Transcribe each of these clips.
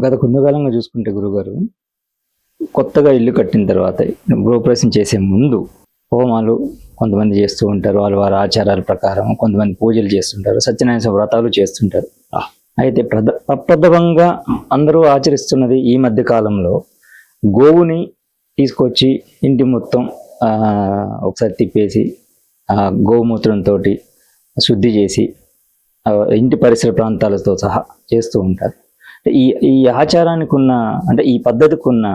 గత కొంతకాలంగా చూసుకుంటే గురుగారు కొత్తగా ఇల్లు కట్టిన తర్వాత గృహప్రవేశం చేసే ముందు హోమాలు కొంతమంది చేస్తూ ఉంటారు. వాళ్ళ వారి ఆచారాల ప్రకారం కొంతమంది పూజలు చేస్తుంటారు సత్యనారాయణ వ్రతాలు చేస్తుంటారు. అయితే ప్రద ప్రప్రథమంగా అందరూ ఆచరిస్తున్నది ఈ మధ్య కాలంలో గోవుని తీసుకొచ్చి ఇంటి మొత్తం ఒకసారి తిప్పేసి ఆ, గోమూత్రంతో శుద్ధి చేసి ఇంటి పరిసర ప్రాంతాలతో సహా చేస్తూ ఉంటారు. ఈ ఈ ఆచారానికి ఉన్న అంటే ఈ పద్ధతికి ఉన్న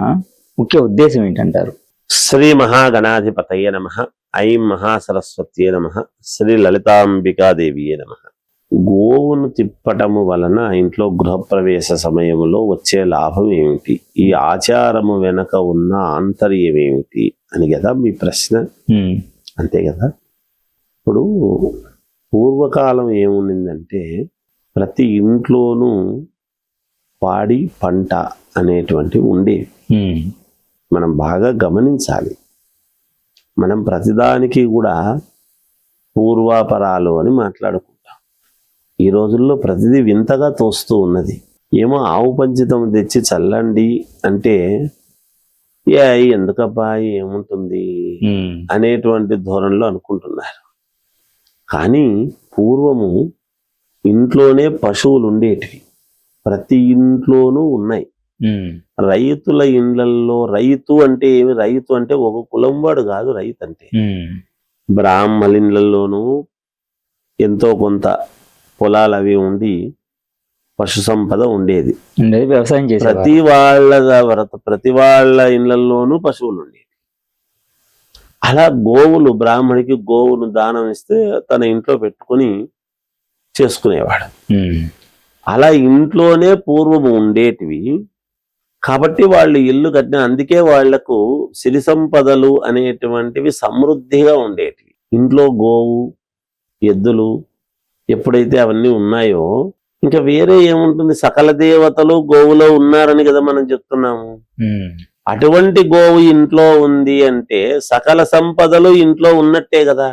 ముఖ్య ఉద్దేశం ఏంటంటారు? శ్రీ మహాగణాధిపతయ నమ ఐం మహాసరస్వత్యే నమ శ్రీ లలితాంబికాదేవియే నమ. గోవును తిప్పటము వలన ఇంట్లో గృహప్రవేశ సమయంలో వచ్చే లాభం ఏమిటి? ఈ ఆచారము వెనక ఉన్న ఆంతర్యం ఏమిటి? అని కదా మీ ప్రశ్న. అంతే కదా? ఇప్పుడు పూర్వకాలం ఏముండిందంటే ప్రతి ఇంట్లోనూ పాడి పంట అనేటువంటివి ఉండేవి మనం బాగా గమనించాలి. మనం ప్రతిదానికి కూడా పూర్వాపరాలు అని మాట్లాడుకుంటాం. ఈ రోజుల్లో ప్రతిదీ వింతగా తోస్తూ ఉన్నది. ఏమో ఆవు పంచితం తెచ్చి చల్లండి అంటే ఏ ఎందుకబ్బా ఏముంటుంది? అనేటువంటి ధోరణిలో అనుకుంటున్నారు. కానీ పూర్వము ఇంట్లోనే పశువులు ఉండేటివి. ప్రతి ఇంట్లోనూ ఉన్నాయి. రైతుల ఇండ్లల్లో రైతు అంటే ఏమి? రైతు అంటే ఒక కులం వాడు కాదు రైతు అంటే. ఇండ్లలోనూ ఎంతో కొంత పొలాలు అవి ఉండి పశు సంపద ఉండేది. వ్యవసాయం చేసేవారు. ప్రతి వాళ్ళ వ్రత ప్రతి వాళ్ళ ఇళ్ళలోనూ పశువులు ఉండేవి. అలా గోవులు బ్రాహ్మడికి గోవును దానం ఇస్తే తన ఇంట్లో పెట్టుకొని చేసుకునేవాడు. అలా ఇంట్లోనే పూర్వం ఉండేటివి. కాబట్టి వాళ్ళు ఇల్లు కట్టిన అందుకే వాళ్ళకు సిరి సంపదలు అనేటువంటివి సమృద్ధిగా ఉండేటివి. ఇంట్లో గోవు ఎద్దులు ఎప్పుడైతే అవన్నీ ఉన్నాయో ఇంకా వేరే ఏముంటుంది? సకల దేవతలు గోవులో ఉన్నారని కదా మనం చెప్తున్నాము. అటువంటి గోవు ఇంట్లో ఉంది అంటే సకల సంపదలు ఇంట్లో ఉన్నట్టే కదా.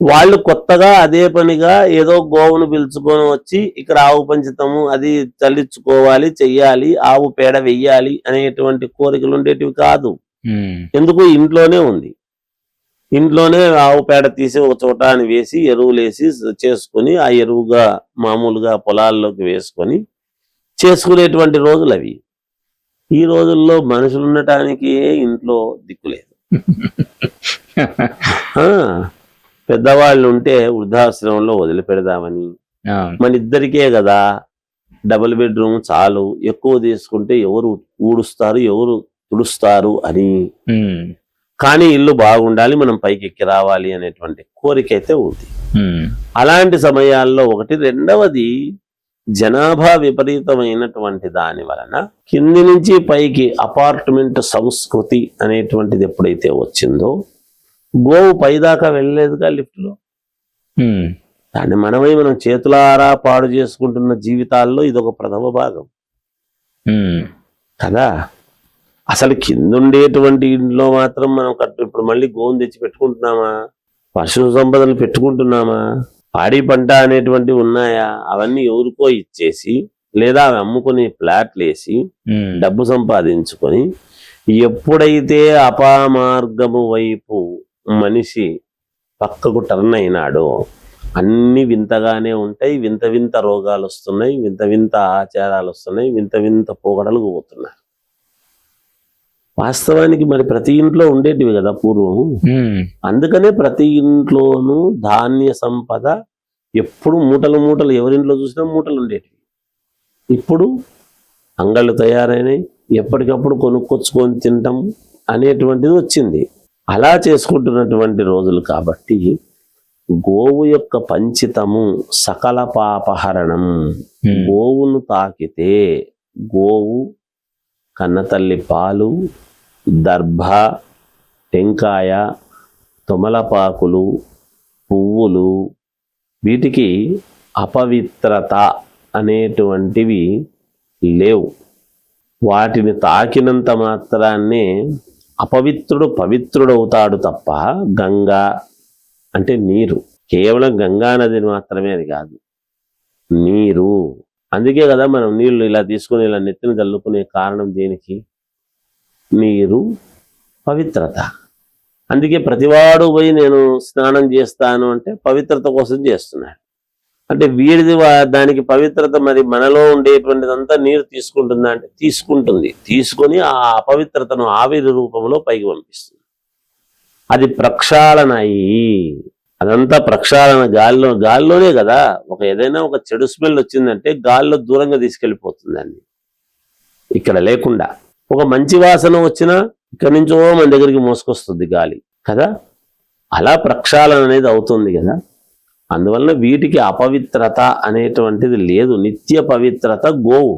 వాళ్ళు కొత్తగా అదే పనిగా ఏదో గోవును పిలుచుకొని వచ్చి ఇక్కడ ఆవు పంచితము అది చల్లించుకోవాలి చెయ్యాలి ఆవు పేడ వెయ్యాలి అనేటువంటి కోరికలు ఉండేటివి కాదు. ఎందుకు? ఇంట్లోనే ఉంది. ఇంట్లోనే ఆవు పేడ తీసి ఒక చోట అని వేసి ఎరువులు వేసి చేసుకొని ఆ ఎరువుగా మామూలుగా పొలాల్లోకి వేసుకొని చేసుకునేటువంటి రోజులు అవి. ఈ రోజుల్లో మనుషులు ఉండటానికి ఇంట్లో దిక్కులేదు పెద్దవాళ్ళు ఉంటే వృద్ధాశ్రమంలో వదిలిపెడదామని. మన ఇద్దరికే కదా డబుల్ బెడ్రూమ్ చాలు ఎక్కువ తీసుకుంటే ఎవరు ఊడుస్తారు ఎవరు తుడుస్తారు అని. కానీ ఇల్లు బాగుండాలి మనం పైకి ఎక్కి రావాలి అనేటువంటి కోరిక అయితే ఉంది అలాంటి సమయాల్లో ఒకటి రెండవది జనాభా విపరీతమైనటువంటి దాని వలన కింది నుంచి పైకి అపార్ట్మెంట్ సంస్కృతి అనేటువంటిది ఎప్పుడైతే వచ్చిందో గోవు పైదాకా వెళ్ళలేదుగా లిఫ్ట్లో. దాన్ని మనమై మనం చేతులారా పాడు చేసుకుంటున్న జీవితాల్లో ఇదొక ప్రథమ భాగం. కదా? అసలు కింద ఉండేటువంటి ఇంట్లో మాత్రం మనం కట్టు ఇప్పుడు మళ్ళీ గోవును తెచ్చి పెట్టుకుంటున్నామా? పశు సంపదలు పెట్టుకుంటున్నామా? పాడి పంట అనేటువంటివి ఉన్నాయా? అవన్నీ ఎవరికో ఇచ్చేసి లేదా అవి అమ్ముకొని ప్లాట్లు వేసి ఉమ్, డబ్బు సంపాదించుకొని ఎప్పుడైతే అపామార్గము వైపు మనిషి పక్కకు టర్న్ అయినాడో అన్ని వింతగానే ఉంటాయి వింత వింత రోగాలు వస్తున్నాయి వింత వింత ఆచారాలు వస్తున్నాయి వింత వింత పోగడలు పోతున్నారు. వాస్తవానికి మరి ప్రతి ఇంట్లో ఉండేటివి కదా పూర్వం అందుకనే ప్రతి ఇంట్లోనూ ధాన్య సంపద ఎప్పుడు మూటలు మూటలు ఎవరింట్లో చూసినా మూటలు ఉండేటివి. ఇప్పుడు అంగళ్ళు తయారైనాయి ఎప్పటికప్పుడు కొనుక్కొచ్చుకొని తింటాం అనేటువంటిది వచ్చింది. అలా చేసుకుంటున్నటువంటి రోజులు కాబట్టి గోవు యొక్క పంచితము సకల పాపహరణం. గోవును తాకితే గోవు కన్నతల్లి పాలు దర్భ టెంకాయ తొమలపాకులు పువ్వులు వీటికి అపవిత్రత అనేటువంటివి లేవు. వాటిని తాకినంత మాత్రాన్నే అపవిత్రుడు పవిత్రుడవుతాడు తప్ప గంగా అంటే నీరు. కేవలం గంగా నదిని మాత్రమే అది కాదు. నీరు. అందుకే కదా మనం నీళ్ళు ఇలా తీసుకుని ఇలా నెత్తిని చల్లుకునే కారణం దేనికి? నీరు పవిత్రత. అందుకే ప్రతివాడు పోయి నేను స్నానం చేస్తాను అంటే పవిత్రత కోసం చేస్తున్నాడు. అంటే వీడిది దానికి పవిత్రత మరి మనలో ఉండేటువంటిదంతా నీరు తీసుకుంటుందా అంటే తీసుకుంటుంది. తీసుకొని ఆ అపవిత్రతను ఆవిరి రూపంలో పైకి పంపిస్తుంది. అది ప్రక్షాళన అయ్యి అదంతా ప్రక్షాళన గాలిలో గాలిలోనే కదా. ఒక ఏదైనా ఒక చెడు స్మెల్ వచ్చిందంటే గాలిలో దూరంగా తీసుకెళ్ళిపోతుందండి ఇక్కడ లేకుండా. ఒక మంచి వాసన వచ్చినా ఇక్కడ నుంచో మన దగ్గరికి మోసుకొస్తుంది గాలి. కదా? అలా ప్రక్షాళన అనేది అవుతుంది కదా. అందువలన వీటికి అపవిత్రత అనేటువంటిది లేదు. నిత్య పవిత్రత గోవు.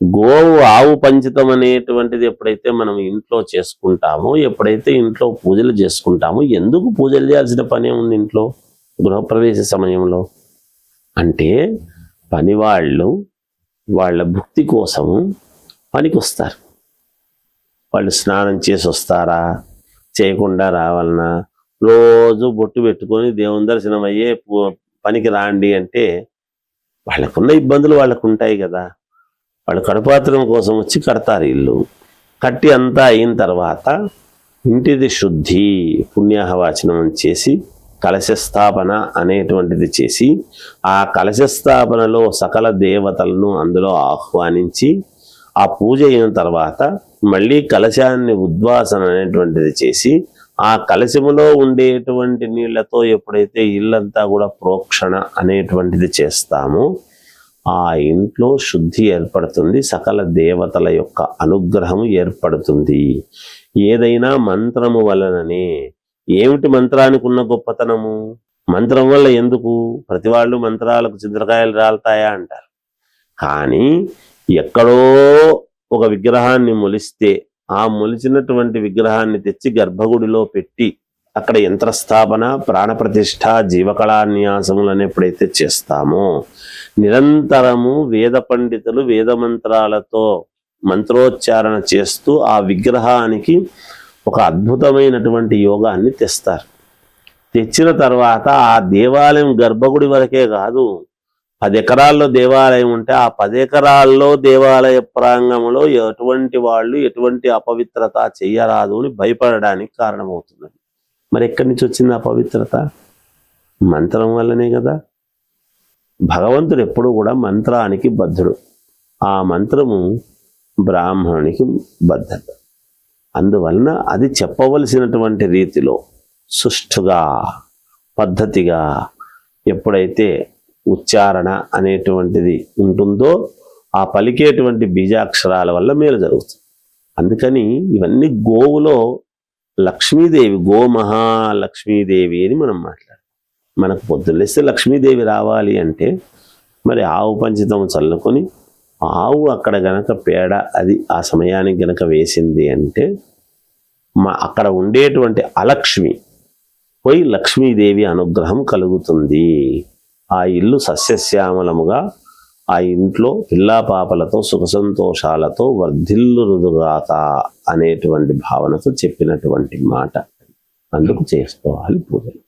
గోవు ఆవు పంచితం అనేటువంటిది ఎప్పుడైతే మనం ఇంట్లో చేసుకుంటామో ఎప్పుడైతే ఇంట్లో పూజలు చేసుకుంటామో ఎందుకు పూజలు చేయాల్సిన పని ఉంది ఇంట్లో? గృహప్రవేశ సమయంలో. అంటే పనివాళ్ళు వాళ్ళ భుక్తి కోసము పనికొస్తారు. వాళ్ళు స్నానం చేసి వస్తారా చేయకుండా రావాలనా? రోజు బొట్టు పెట్టుకొని దేవుని దర్శనం అయ్యే పనికి రాండి అంటే వాళ్ళకున్న ఇబ్బందులు వాళ్ళకు ఉంటాయి కదా. వాళ్ళు కడుపాత్రం కోసం వచ్చి కడతారు ఇల్లు. కట్టి అంతా అయిన తర్వాత ఇంటిది శుద్ధి పుణ్యాహవాచనం చేసి కలశ స్థాపన అనేటువంటిది చేసి ఆ కలశ స్థాపనలో సకల దేవతలను అందులో ఆహ్వానించి ఆ పూజ అయిన తర్వాత మళ్ళీ కలశాన్ని ఉద్వాసన అనేటువంటిది చేసి ఆ కలశములో ఉండేటువంటి నీళ్ళతో ఎప్పుడైతే ఇల్లంతా కూడా ప్రోక్షణ అనేటువంటిది చేస్తామో ఆ ఇంట్లో శుద్ధి ఏర్పడుతుంది సకల దేవతల యొక్క అనుగ్రహము ఏర్పడుతుంది. ఏదైనా మంత్రము వలననే. ఏమిటి మంత్రానికి ఉన్న గొప్పతనము? మంత్రం వల్ల ఎందుకు? ప్రతి వాళ్ళు మంత్రాలకు చింతకాయలు రాలుతాయా అంటారు. కానీ ఎక్కడో ఒక విగ్రహాన్ని మొలిస్తే ఆ మొలిచినటువంటి విగ్రహాన్ని తెచ్చి గర్భగుడిలో పెట్టి అక్కడ యంత్రస్థాపన ప్రాణప్రతిష్ఠ జీవకళాన్యాసములను ఎప్పుడైతే చేస్తామో నిరంతరము వేద పండితులు వేద మంత్రాలతో మంత్రోచ్చారణ చేస్తూ ఆ విగ్రహానికి ఒక అద్భుతమైనటువంటి యోగాన్ని తెస్తారు. తెచ్చిన తర్వాత ఆ దేవాలయం గర్భగుడి వరకే కాదు పది ఎకరాల్లో దేవాలయం ఉంటే ఆ పది ఎకరాల్లో దేవాలయ ప్రాంగంలో ఎటువంటి వాళ్ళు ఎటువంటి అపవిత్రత చెయ్యరాదు అని భయపడడానికి కారణమవుతుంది మరి ఎక్కడి నుంచి వచ్చింది అపవిత్రత? మంత్రం వల్లనే కదా. భగవంతుడు ఎప్పుడు కూడా మంత్రానికి బద్ధుడు. ఆ మంత్రము బ్రాహ్మణునికి బద్ధత అందువలన అది చెప్పవలసినటువంటి రీతిలో సుష్ఠుగా పద్ధతిగా ఎప్పుడైతే ఉచ్చారణ అనేటువంటిది ఉంటుందో ఆ పలికేటువంటి బీజాక్షరాల వల్ల మేలు జరుగుతుంది. అందుకని ఇవన్నీ గోవులో లక్ష్మీదేవి గో మహాలక్ష్మీదేవి అని మనం మాట్లాడాలి మనకు పొద్దున్నేస్తే లక్ష్మీదేవి రావాలి అంటే మరి ఆవు పంచితం చల్లుకొని ఆవు అక్కడ గనక పేడ అది ఆ సమయానికి గనక వేసింది అంటే మా అక్కడ ఉండేటువంటి అలక్ష్మి పోయి లక్ష్మీదేవి అనుగ్రహం కలుగుతుంది. ఆ ఇల్లు సస్యశ్యామలముగా ఆ ఇంట్లో పిల్లా పాపలతో సుఖసంతోషాలతో అనేటువంటి భావనతో చెప్పినటువంటి మాట. అందుకు చేసుకోవాలి పూజలు.